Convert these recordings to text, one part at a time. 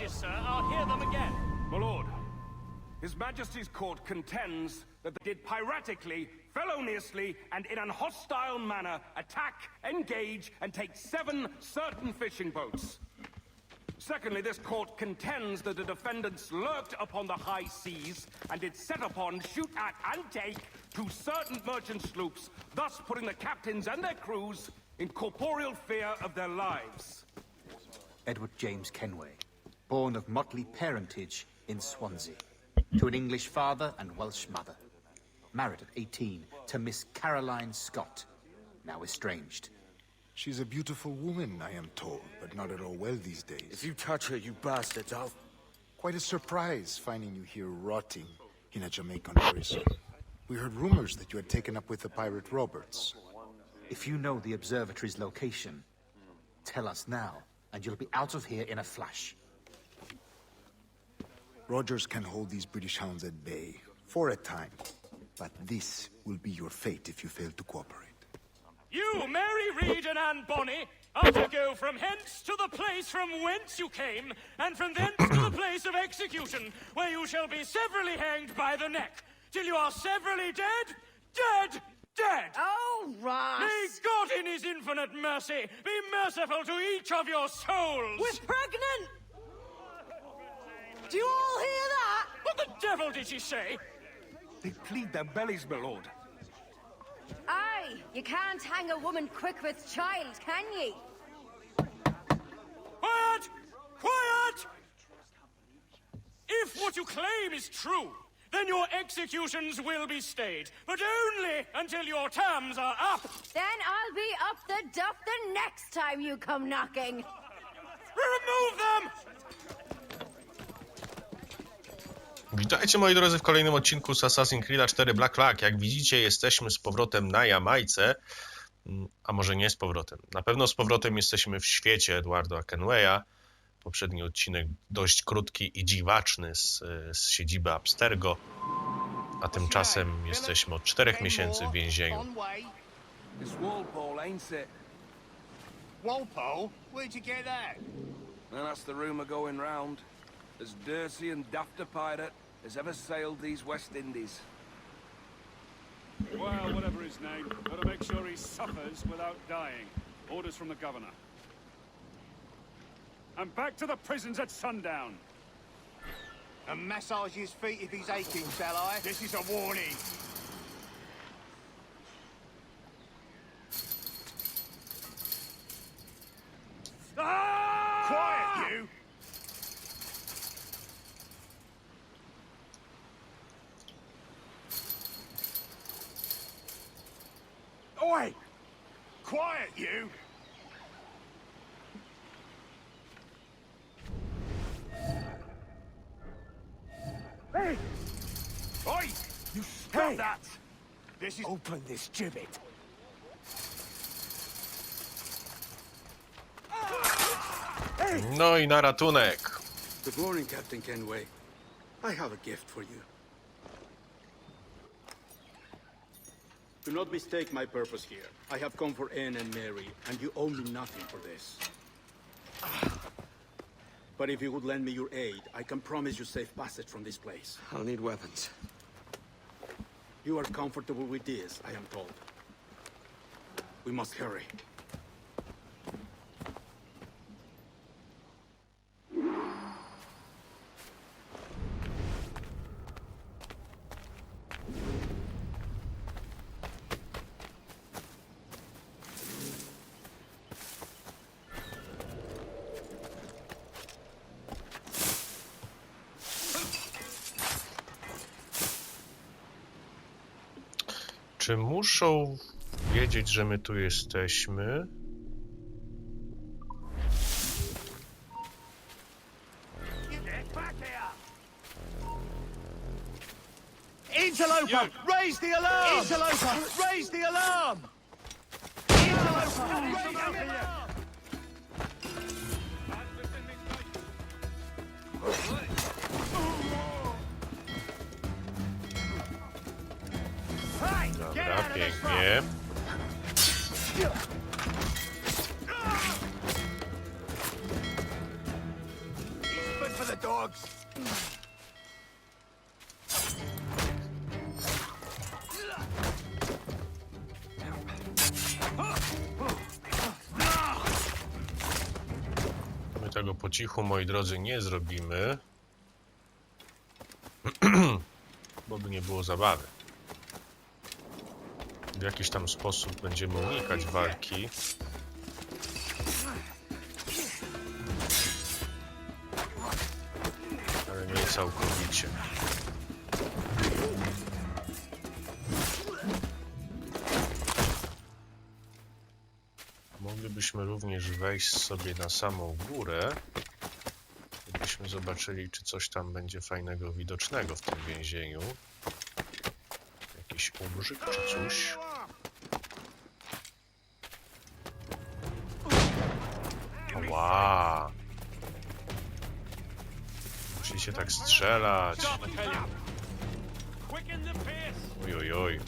charges, sir. I'll hear them again. My lord, His Majesty's court contends that they did piratically, feloniously, and in an hostile manner attack, engage, and take seven certain fishing boats. Secondly, this court contends that the defendants lurked upon the high seas and did set upon, shoot at, and take two certain merchant sloops, thus putting the captains and their crews in corporeal fear of their lives. Edward James Kenway, born of motley parentage in Swansea, to an English father and Welsh mother. Married at 18 to Miss Caroline Scott, now estranged. She's a beautiful woman, I am told, but not at all well these days. If you touch her, you bastards, I'll... Quite a surprise finding you here rotting in a Jamaican prison. We heard rumors that you had taken up with the pirate Roberts. If you know the observatory's location, tell us now, and you'll be out of here in a flash. Rogers can hold these British hounds at bay, for a time. But this will be your fate if you fail to cooperate. You, Mary Reed and Anne Bonny, are to go from hence to the place from whence you came, and from thence to the place of execution, where you shall be severally hanged by the neck, till you are severally dead, dead, dead! Oh, Ross! May God in his infinite mercy be merciful to each of your souls! We're pregnant! Do you all hear that? What the devil did she say? They plead their bellies, my lord. Aye, you can't hang a woman quick with child, can ye? Quiet! Quiet! If what you claim is true, then your executions will be stayed, but only until your terms are up. Then I'll be up the duff the next time you come knocking. Remove them! Witajcie moi drodzy w kolejnym odcinku z Assassin's Creed 4 Black Flag. Jak widzicie jesteśmy z powrotem na Jamajce, Mm, a może nie z powrotem. Na pewno z powrotem jesteśmy w świecie Edwarda Kenwaya. Poprzedni odcinek dość krótki i dziwaczny z, z siedziby Abstergo, a tymczasem jesteśmy od czterech miesięcy w więzieniu. Walpole? Where'd you get that? And that's the rumour going round. As dirty and daft a pirate as ever sailed these West Indies. Well, whatever his name, gotta make sure he suffers without dying. Orders from the governor. And back to the prisons at sundown. And massage his feet if he's aching, shall I? This is a warning. Quiet, you! Oi! Quiet, you! Hey! Oi! You stop that! This is... Open this gibbet. No i na ratunek. Good morning, Captain Kenway. I have a gift for you. Do not mistake my purpose here. I have come for Anne and Mary, and you owe me nothing for this. But if you would lend me your aid, I can promise you safe passage from this place. I'll need weapons. You are comfortable with this, I am told. We must hurry. Muszą wiedzieć, że my tu jesteśmy? Interloper! Raise the alarm! Interloper! Raise the alarm! Interloper! Raise the alarm! Pięknie. My tego po cichu, moi drodzy, nie zrobimy. Bo by nie było zabawy. W jakiś tam sposób będziemy unikać walki. Ale nie całkowicie. Moglibyśmy również wejść sobie na samą górę. Gdybyśmy zobaczyli, czy coś tam będzie fajnego widocznego w tym więzieniu. Jakiś umrzyk czy coś. Musicie tak strzelać. Oj, oj, oj.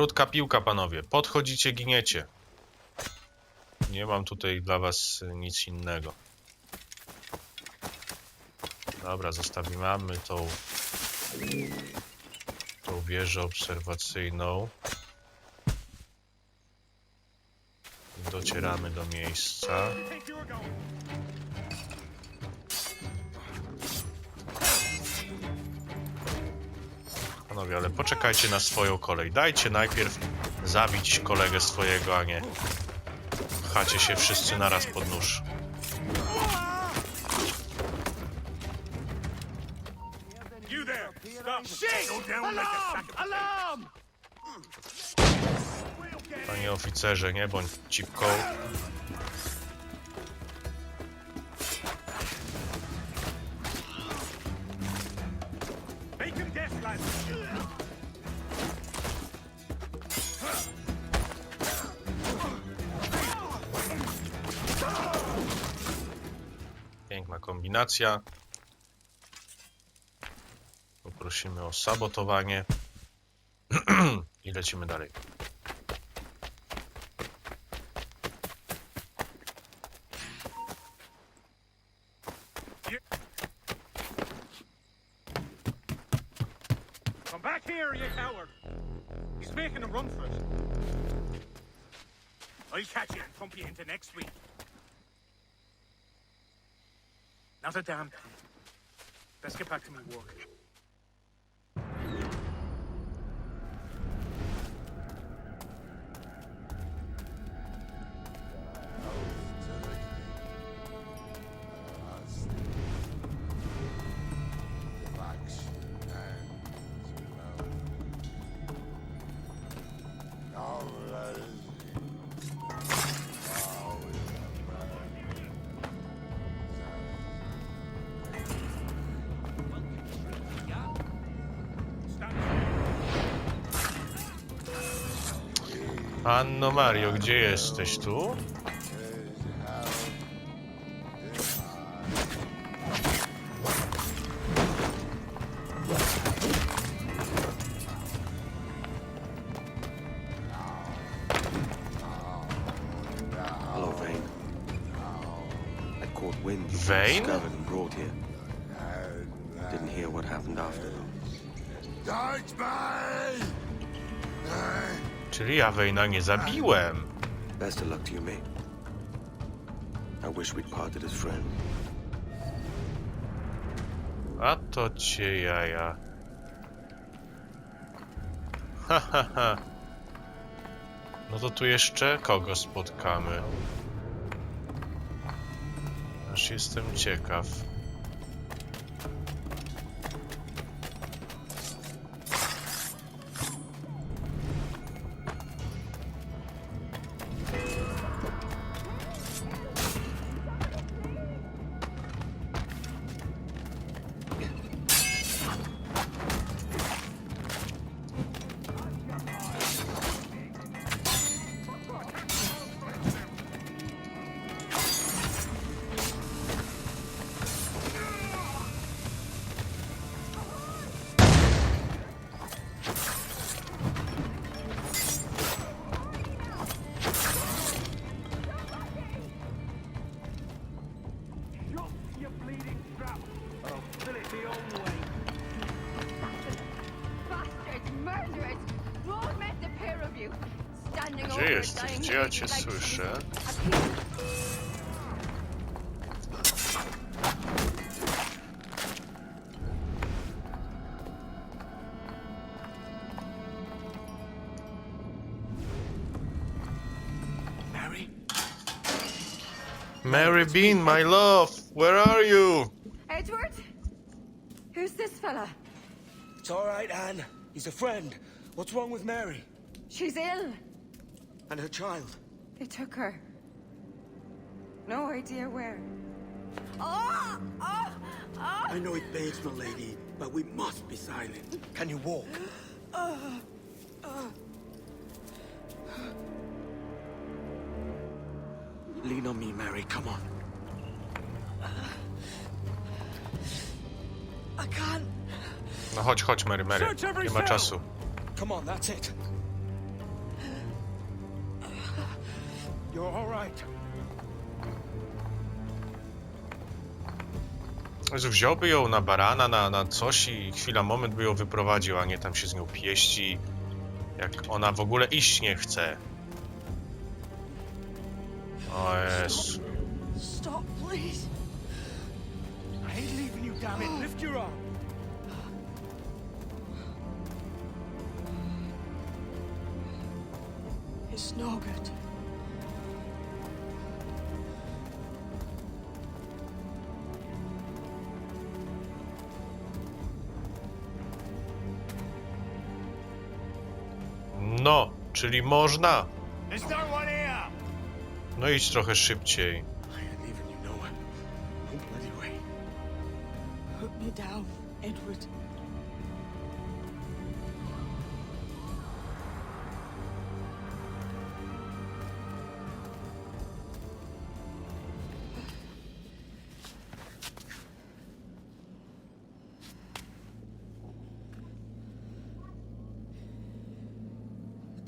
Krótka piłka, panowie. Podchodzicie, giniecie. Nie mam tutaj dla was y, nic innego. Dobra, zostawimy tą, tą wieżę obserwacyjną. Docieramy do miejsca. Panowie, ale poczekajcie na swoją kolej. Dajcie najpierw zabić kolegę swojego, a nie pchacie się wszyscy naraz pod nóż. Panie oficerze, nie bądź cipką. Kombinacja. Poprosimy o sabotowanie. I lecimy dalej. Not a damn thing. Let's get back to my work. Anno Mario, gdzie jesteś tu? Vane. Ja Wejna nie zabiłem. Best of luck to you, mate. I wish we'd parted as friends. A to cię jaja. Ha, ha, ha. No to tu jeszcze kogo spotkamy? Aż jestem ciekaw. Gdzie jesteś? Gdzie ja cię słyszę? Mary? Mary Bean, my love, where are you? Edward? Who's this fella? It's all right, Anne. He's a friend. What's wrong with Mary? She's ill. And her child? They took her. No idea where. Oh! Oh! Oh! I know it begs, my lady, but we must be silent. Can you walk? Lean on me, Mary. Come on. I can't. No chodź, chodź, Mary, Mary. Search every Nie ma czasu. Come on, that's it. You're all right. Jezu, wziąłby ją na barana, na, na coś i chwila, moment by ją wyprowadził, a nie tam się z nią pieści. Jak ona w ogóle iść nie chce. O Jezu. Stop, please. I ain't leaving you, damn it. Lift your arm. It's no good. Czyli można. No! No idź trochę szybciej.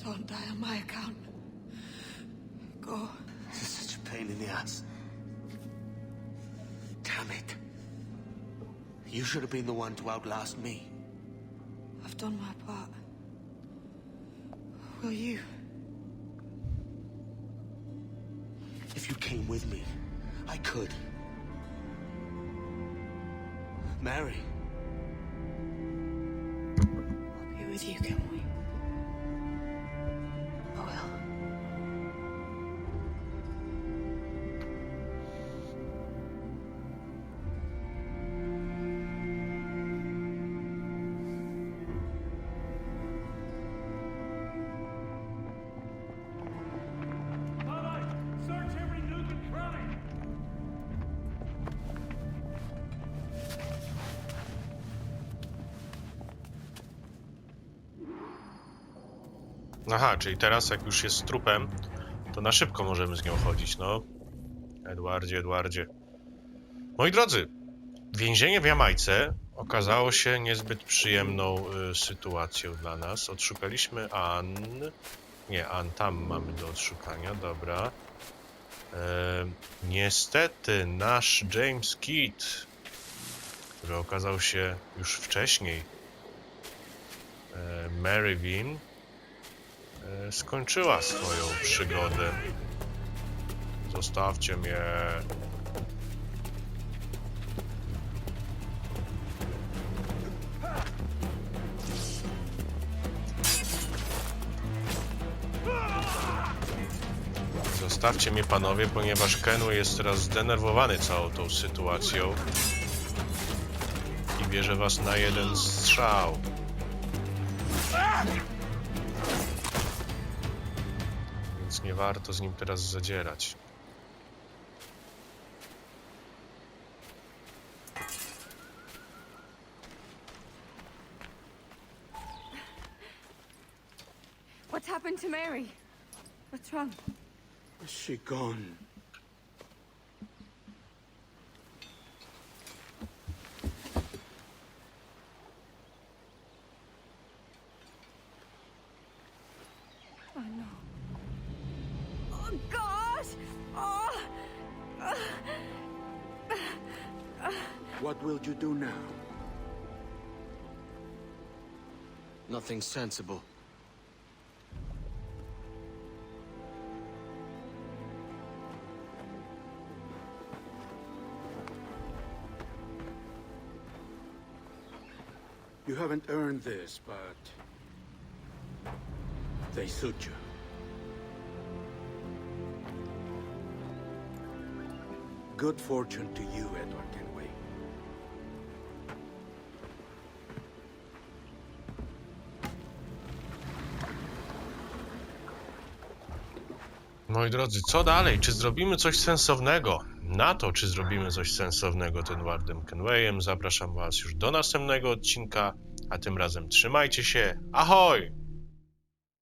Don't die on my account. Go. This is such a pain in the ass. Damn it. You should have been the one to outlast me. I've done my part. Will you? If you came with me, I could. Mary, I'll be with you, can Aha, czyli teraz jak już jest trupem, to na szybko możemy z nią chodzić, no. Edwardzie, Edwardzie. Moi drodzy, więzienie w Jamajce okazało się niezbyt przyjemną y, sytuacją dla nas. Odszukaliśmy Ann. Nie, Ann tam mamy do odszukania, dobra. E, niestety nasz James Kidd, który okazał się już wcześniej e, Mary Bean, e, skończyła swoją przygodę. Zostawcie mnie. Zostawcie mnie panowie, ponieważ Kenway jest teraz zdenerwowany całą tą sytuacją i bierze was na jeden strzał. Więc nie warto z nim teraz zadzierać. What's happened to Mary? What's wrong? Is she gone? What will you do now? Nothing sensible. You haven't earned this, but... They suit you. Good fortune to you, Edward Moi drodzy, co dalej? Czy zrobimy coś sensownego? Na to, czy zrobimy coś sensownego tym Edwardem Kenwayem, zapraszam Was już do następnego odcinka, a tym razem trzymajcie się. Ahoj!